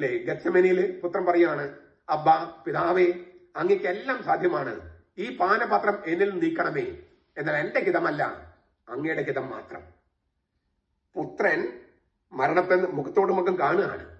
അല്ലേ ഗച്ചമനിയിൽ പുത്രൻ പറയാണ് അബ്ബ പിതാവേ അങ്ങക്കെല്ലാം സാധ്യമാണ്. ഈ പാനപാത്രം എന്നിൽ നീക്കണമേ. എന്നാൽ എന്റെ ഹിതമല്ല അങ്ങയുടെ ഹിതം മാത്രം. പുത്രൻ മരണത്തെ മുഖത്തോട് മുഖം കാണുകയാണ്.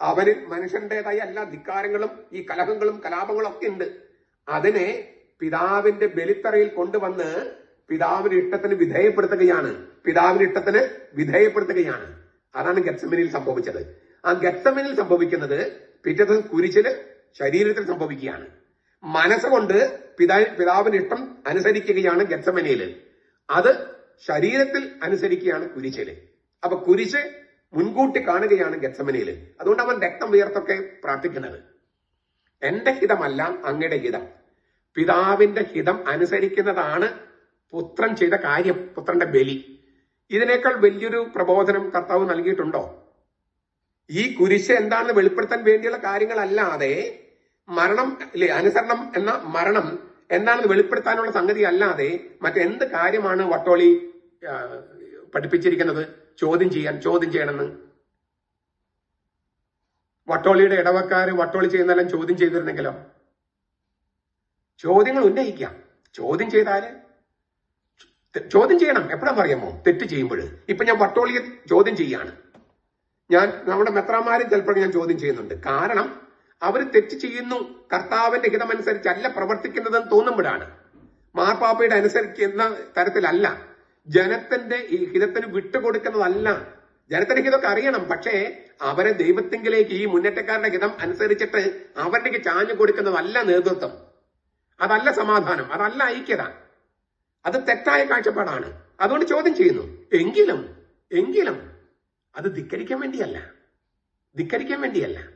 അവന് മനുഷ്യന്റേതായ എല്ലാ ധിക്കാരങ്ങളും ഈ കലഹങ്ങളും കലാപങ്ങളും ഒക്കെ ഉണ്ട്. അതിനെ പിതാവിന്റെ ബലിത്തറയിൽ കൊണ്ടുവന്ന് പിതാവിന്റെ ഇഷ്ടത്തിന് വിധേയപ്പെടുത്തുകയാണ്. പിതാവിന്റെ ഇഷ്ടത്തിന് വിധേയപ്പെടുത്തുകയാണ്. അതാണ് ഗത്സമനിൽ സംഭവിച്ചത്. ആ ഗത്സമനിൽ സംഭവിക്കുന്നത് പിറ്റേ ദിവസം ശരീരത്തിൽ സംഭവിക്കുകയാണ്. മനസ്സുകൊണ്ട് പിതാ പിതാവിന്റെ ഇഷ്ടം അനുസരിക്കുകയാണ് ഗത്തമനയിൽ അത് ശരീരത്തിൽ അനുസരിക്കുകയാണ് കുരിശിൽ. അപ്പൊ കുരിശ് മുൻകൂട്ടി കാണുകയാണ് ഗത്തമനയിൽ അതുകൊണ്ട് അവൻ രക്തം ഉയർത്തൊക്കെ പ്രാർത്ഥിക്കുന്നത്. എന്റെ ഹിതമല്ല അങ്ങയുടെ ഹിതം. പിതാവിന്റെ ഹിതം അനുസരിക്കുന്നതാണ് പുത്രൻ ചെയ്ത കാര്യം പുത്രന്റെ ബലി. ഇതിനേക്കാൾ വലിയൊരു പ്രബോധനം കർത്താവ് നൽകിയിട്ടുണ്ടോ? ഈ കുരിശ് എന്താണെന്ന് വെളിപ്പെടുത്താൻ വേണ്ടിയുള്ള കാര്യങ്ങളല്ലാതെ മരണം അല്ലെ അനുസരണം എന്ന മരണം എന്താണെന്ന് വെളിപ്പെടുത്താനുള്ള സംഗതി അല്ലാതെ മറ്റെന്ത് കാര്യമാണ് വട്ടോളി പഠിപ്പിച്ചിരിക്കുന്നത്? ചോദ്യം ചെയ്യാൻ ചോദ്യം ചെയ്യണമെന്ന്. വട്ടോളിയുടെ ഇടവക്കാർ വട്ടോളി ചെയ്യുന്നതെല്ലാം ചോദ്യം ചെയ്തിരുന്നെങ്കിലോ? ചോദ്യങ്ങൾ ഉന്നയിക്കാം ചോദ്യം ചെയ്താൽ ചോദ്യം ചെയ്യണം. എപ്പോഴാ പറയാമോ തെറ്റ് ചെയ്യുമ്പോൾ ഇപ്പൊ ഞാൻ വട്ടോളിയെ ചോദ്യം ചെയ്യാണ്. ഞാൻ നമ്മുടെ മെത്രാമാരെ ചിലപ്പോൾ ഞാൻ ചോദ്യം ചെയ്യുന്നുണ്ട്. കാരണം അവർ തെറ്റ് ചെയ്യുന്നു കർത്താവിന്റെ ഹിതമനുസരിച്ചല്ല പ്രവർത്തിക്കുന്നതെന്ന് തോന്നുമ്പോഴാണ്. മാർപ്പാപ്പയുടെ അനുസരിക്കുന്ന തരത്തിലല്ല. ജനത്തിന്റെ ഈ ഹിതത്തിന് വിട്ടുകൊടുക്കുന്നതല്ല. ജനത്തിന്റെ ഹിതമൊക്കെ അറിയണം. പക്ഷേ അവരെ ദൈവത്തിങ്കിലേക്ക് ഈ മുന്നേറ്റക്കാരുടെ ഹിതം അനുസരിച്ചിട്ട് അവരുടെ ചാഞ്ഞു കൊടുക്കുന്നതല്ല നേതൃത്വം. അതല്ല സമാധാനം. അതല്ല ഐക്യത. അത് തെറ്റായ കാഴ്ചപ്പാടാണ്. അതുകൊണ്ട് ചോദ്യം ചെയ്യുന്നു. എങ്കിലും എങ്കിലും അത് ധിക്കരിക്കാൻ വേണ്ടിയല്ല. ധിക്കരിക്കാൻ വേണ്ടിയല്ല.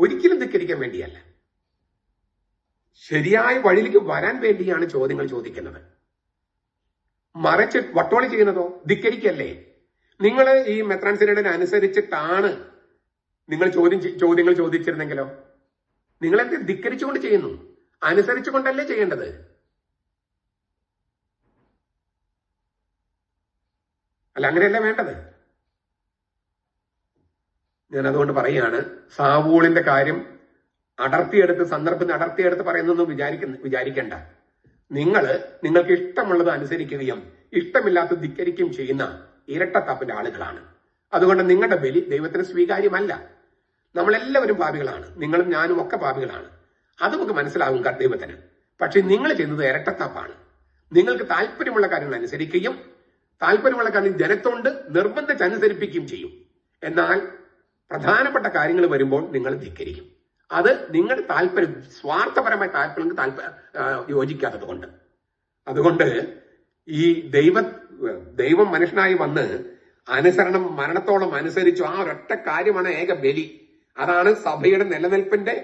ഒരിക്കലും ധിക്കരിക്കാൻ വേണ്ടിയല്ല. ശരിയായ വഴിയിലേക്ക് വരാൻ വേണ്ടിയാണ് ചോദ്യങ്ങൾ ചോദിക്കുന്നത്. മറിച്ച് വട്ടോളി ചെയ്യുന്നതോ? ധിക്കരിക്കല്ലേ? നിങ്ങൾ ഈ മെത്രാൻ സിനഡിനെ അനുസരിച്ചിട്ടാണ് നിങ്ങൾ ചോദ്യം ചോദ്യങ്ങൾ ചോദിച്ചിരുന്നെങ്കിലോ? നിങ്ങൾ എന്ത് ധിക്കരിച്ചുകൊണ്ട് ചെയ്യുന്നു? അനുസരിച്ചുകൊണ്ടല്ലേ ചെയ്യേണ്ടത്? അല്ല അങ്ങനെയല്ല വേണ്ടത്. ഞാൻ അതുകൊണ്ട് പറയുകയാണ് സാവൂളിന്റെ കാര്യം അടർത്തിയെടുത്ത് സന്ദർഭത്തിന് അടർത്തിയെടുത്ത് പറയുന്നൊന്നും വിചാരിക്കുന്ന വിചാരിക്കേണ്ട. നിങ്ങൾ നിങ്ങൾക്ക് ഇഷ്ടമുള്ളത് അനുസരിക്കുകയും ഇഷ്ടമില്ലാത്ത ധിക്കരിക്കുകയും ചെയ്യുന്ന ഇരട്ടത്താപ്പിന്റെ ആളുകളാണ്. അതുകൊണ്ട് നിങ്ങളുടെ ബലി ദൈവത്തിന് സ്വീകാര്യമല്ല. നമ്മളെല്ലാവരും പാപികളാണ്. നിങ്ങളും ഞാനും ഒക്കെ പാപികളാണ്. അത് നമുക്ക് മനസ്സിലാകും ദൈവത്തിന്. പക്ഷെ നിങ്ങൾ ചെയ്യുന്നത് ഇരട്ടത്താപ്പാണ്. നിങ്ങൾക്ക് താല്പര്യമുള്ള കാര്യങ്ങൾ അനുസരിക്കുകയും താല്പര്യമുള്ള കാര്യം ജനത്തോണ്ട് നിർബന്ധിച്ച് അനുസരിപ്പിക്കുകയും ചെയ്യും. എന്നാൽ പ്രധാനപ്പെട്ട കാര്യങ്ങൾ വരുമ്പോൾ നിങ്ങൾ ധിക്കരിക്കും. അത് നിങ്ങളുടെ താല്പര്യം സ്വാർത്ഥപരമായ താല്പര്യം താല്പര്യം യോജിക്കാത്തത് കൊണ്ട് അതുകൊണ്ട് ഈ ദൈവ ദൈവം മനുഷ്യനായി വന്ന് അനുസരണം മരണത്തോളം അനുസരിച്ചു ആ ഒരൊറ്റ കാര്യമാണ് ഏക ബലി. അതാണ് സഭയുടെ നിലനിൽപ്പിന്റെ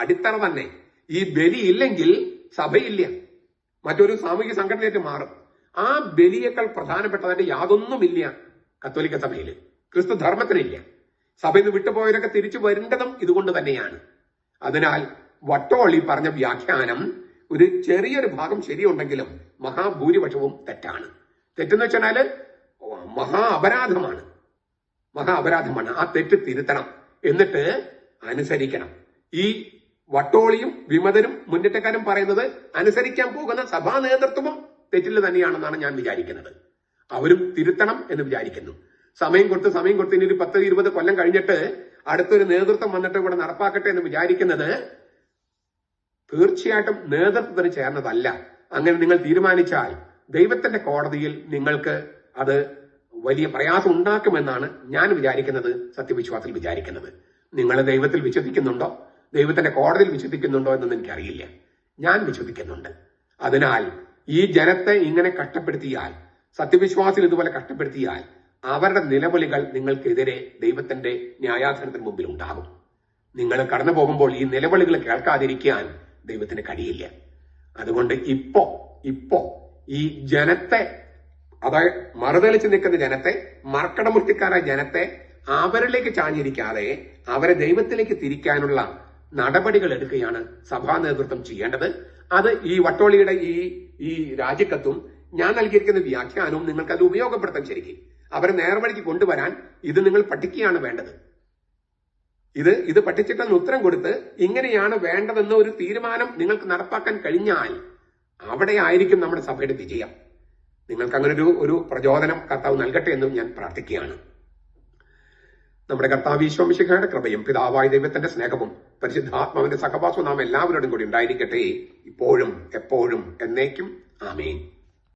അടിത്തറ തന്നെ. ഈ ബലി ഇല്ലെങ്കിൽ സഭയില്ല. മറ്റൊരു സാമൂഹിക സംഘടനയായിട്ട് മാറും. ആ ബലിയേക്കാൾ പ്രധാനപ്പെട്ടതായിട്ട് യാതൊന്നുമില്ല കത്തോലിക്ക സഭയിൽ ക്രിസ്തു ധർമ്മത്തിനില്ല. സഭയിൽ നിന്ന് വിട്ടുപോയവരൊക്കെ തിരിച്ചു വരേണ്ടതും ഇതുകൊണ്ട് തന്നെയാണ്. അതിനാൽ വട്ടോളി പറഞ്ഞ വ്യാഖ്യാനം ഒരു ചെറിയൊരു ഭാഗം ശരിയുണ്ടെങ്കിലും മഹാഭൂരിപക്ഷവും തെറ്റാണ്. തെറ്റെന്ന് വെച്ചാൽ മഹാ അപരാധമാണ്. മഹാ അപരാധമാണ്. ആ തെറ്റ് തിരുത്തണം. എന്നിട്ട് അനുസരിക്കണം. ഈ വട്ടോളിയും വിമതരും മുന്നേറ്റക്കാരും പറയുന്നത് അനുസരിക്കാൻ പോകുന്ന സഭാ നേതൃത്വവും തെറ്റിൽ തന്നെയാണെന്നാണ് ഞാൻ വിചാരിക്കുന്നത്. അവരും തിരുത്തണം എന്ന് വിചാരിക്കുന്നു. സമയം കൊടുത്ത് സമയം കൊടുത്ത് ഇനി ഒരു പത്ത് ഇരുപത് കൊല്ലം കഴിഞ്ഞിട്ട് അടുത്തൊരു നേതൃത്വം വന്നിട്ട് ഇവിടെ നടപ്പാക്കട്ടെ എന്ന് വിചാരിക്കുന്നത് തീർച്ചയായിട്ടും നേതൃത്വത്തിന് ചേർന്നതല്ല. അങ്ങനെ നിങ്ങൾ തീരുമാനിച്ചാൽ ദൈവത്തിന്റെ കോടതിയിൽ നിങ്ങൾക്ക് അത് വലിയ പ്രയാസം ഉണ്ടാക്കുമെന്നാണ് ഞാൻ വിചാരിക്കുന്നത് സത്യവിശ്വാസത്തിൽ വിചാരിക്കുന്നത്. നിങ്ങൾ ദൈവത്തിൽ വിശ്വസിക്കുന്നുണ്ടോ? ദൈവത്തിന്റെ കോടതിയിൽ വിശ്വസിക്കുന്നുണ്ടോ എന്നൊന്നും എനിക്കറിയില്ല. ഞാൻ വിശ്വസിക്കുന്നുണ്ട്. അതിനാൽ ഈ ജനത്തെ ഇങ്ങനെ കഷ്ടപ്പെടുത്തിയാൽ സത്യവിശ്വാസികൾ ഇതുപോലെ കഷ്ടപ്പെടുത്തിയാൽ അവരുടെ നിലവിളികൾ നിങ്ങൾക്കെതിരെ ദൈവത്തിന്റെ ന്യായാസനത്തിന് മുമ്പിൽ ഉണ്ടാകും. നിങ്ങൾ കടന്നു പോകുമ്പോൾ ഈ നിലവിളികൾ കേൾക്കാതിരിക്കാൻ ദൈവത്തിന് കഴിയില്ല. അതുകൊണ്ട് ഇപ്പോ ഇപ്പോ ഈ ജനത്തെ അതായത് മറുതലിച്ച് നിൽക്കുന്ന ജനത്തെ മർക്കടമുർത്തിക്കാരായ ജനത്തെ അവരിലേക്ക് ചാഞ്ഞിരിക്കാതെ അവരെ ദൈവത്തിലേക്ക് തിരിക്കാനുള്ള നടപടികൾ എടുക്കുകയാണ് സഭാ നേതൃത്വം ചെയ്യേണ്ടത്. അത് ഈ വട്ടോളിയുടെ ഈ ഈ രാജിക്കത്തും ഞാൻ നൽകിയിരിക്കുന്ന വ്യാഖ്യാനവും നിങ്ങൾക്ക് അത് ഉപയോഗപ്പെടുത്താൻ ശരിക്കും. അവരെ നേർവഴിക്ക് കൊണ്ടുവരാൻ ഇത് നിങ്ങൾ പഠിക്കുകയാണ് വേണ്ടത്. ഇത് ഇത് പഠിച്ചിട്ടെന്ന് ഉത്തരം കൊടുത്ത് ഇങ്ങനെയാണ് വേണ്ടതെന്ന ഒരു തീരുമാനം നിങ്ങൾക്ക് നടപ്പാക്കാൻ കഴിഞ്ഞാൽ അവിടെ ആയിരിക്കും നമ്മുടെ സഭയുടെ വിജയം. നിങ്ങൾക്ക് അങ്ങനെ ഒരു ഒരു പ്രചോദനം കർത്താവ് നൽകട്ടെ എന്നും ഞാൻ പ്രാർത്ഥിക്കുകയാണ്. നമ്മുടെ കർത്താവ് ഈശോമിശിഖയുടെ കൃപയും പിതാവായ ദൈവത്തിന്റെ സ്നേഹവും പരിശുദ്ധാത്മാവിന്റെ സഹവാസവും നാം എല്ലാവരോടും കൂടി ഉണ്ടായിരിക്കട്ടെ. ഇപ്പോഴും എപ്പോഴും എന്നേക്കും. ആമേൻ.